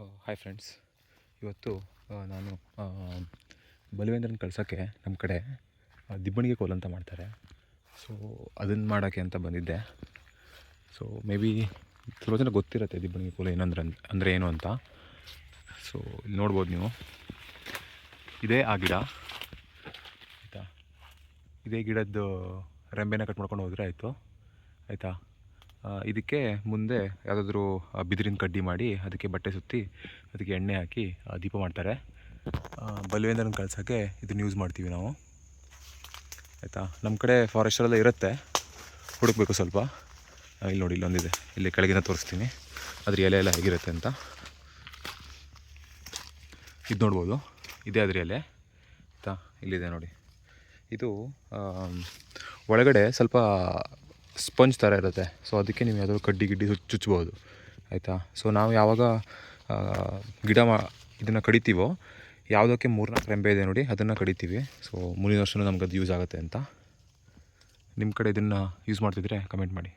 Hi friends ಇವತ್ತು ನಾನು ಬಲವೇಂದ್ರನ ಕಳ್ಸೋಕ್ಕೆ ನಮ್ಮ ಕಡೆ ದಿಬ್ಬಣಿಗೆ ಕೋಲ್ ಅಂತ ಮಾಡ್ತಾರೆ. ಸೊ ಅದನ್ನು ಮಾಡೋಕ್ಕೆ ಅಂತ ಬಂದಿದ್ದೆ. ಸೊ ಮೇ ಬಿ ತುಂಬ ಜನ ಗೊತ್ತಿರುತ್ತೆ ದಿಬ್ಬಣಿಗೆ ಕೋಲು ಏನಂದ್ರೆ ಅಂದ್- ಅಂದರೆ ಏನು ಅಂತ. ಸೊ ಇಲ್ಲಿ ನೋಡ್ಬೋದು ನೀವು. ಇದೇ ಆ ಗಿಡ. ಆಯಿತಾ? ಇದೇ ಗಿಡದ್ದು ರೆಂಬೆನ ಕಟ್ ಮಾಡ್ಕೊಂಡು ಹೋದರೆ ಆಯಿತು. ಆಯಿತಾ? ಇದಕ್ಕೆ ಮುಂದೆ ಯಾವುದಾದ್ರೂ ಬಿದಿರಿನ ಕಡ್ಡಿ ಮಾಡಿ ಅದಕ್ಕೆ ಬಟ್ಟೆ ಸುತ್ತಿ ಅದಕ್ಕೆ ಎಣ್ಣೆ ಹಾಕಿ ದೀಪ ಮಾಡ್ತಾರೆ. ಬಲವೇಂದ್ರನ ಕಳ್ಸೋಕ್ಕೆ ಇದನ್ನು ಯೂಸ್ ಮಾಡ್ತೀವಿ ನಾವು. ಆಯಿತಾ? ನಮ್ಮ ಕಡೆ ಫಾರೆಸ್ಟರೆಲ್ಲ ಇರುತ್ತೆ. ಹುಡುಕ್ಬೇಕು ಸ್ವಲ್ಪ. ಇಲ್ಲಿ ನೋಡಿ, ಇಲ್ಲೊಂದಿದೆ. ಇಲ್ಲಿ ಕೆಳಗಿನ ತೋರಿಸ್ತೀನಿ. ಅದ್ರ ಎಲೆ ಎಲ್ಲ ಹೇಗಿರುತ್ತೆ ಅಂತ. ಇದು ನೋಡ್ಬೋದು. ಇದೇ ಅದ್ರ ಎಲೆ. ಆಯಿತಾ? ಇಲ್ಲಿದೆ ನೋಡಿ. ಇದು ಒಳಗಡೆ ಸ್ವಲ್ಪ ಸ್ಪಂಜ್ ಥರ ಇರುತ್ತೆ. ಸೊ ಅದಕ್ಕೆ ನೀವು ಯಾವುದಾದ್ರು ಕಡ್ಡಿ ಗಿಡ್ಡಿ ಚುಚ್ ಚುಚ್ಬೋದು. ಆಯಿತಾ? ಸೊ ನಾವು ಯಾವಾಗ ಗಿಡ ಮಾ ಇದನ್ನು ಕಡಿತೀವೋ, ಯಾವುದಕ್ಕೆ ಮೂರ್ನಾಲ್ಕು ರೆಂಬೆ ಇದೆ ನೋಡಿ, ಅದನ್ನು ಕಡಿತೀವಿ. ಸೊ ಮುಂದಿನ ವರ್ಷವೂ ನಮ್ಗೆ ಅದು ಯೂಸ್ ಆಗುತ್ತೆ ಅಂತ. ನಿಮ್ಮ ಕಡೆ ಇದನ್ನು ಯೂಸ್ ಮಾಡ್ತಿದ್ರೆ ಕಮೆಂಟ್ ಮಾಡಿ.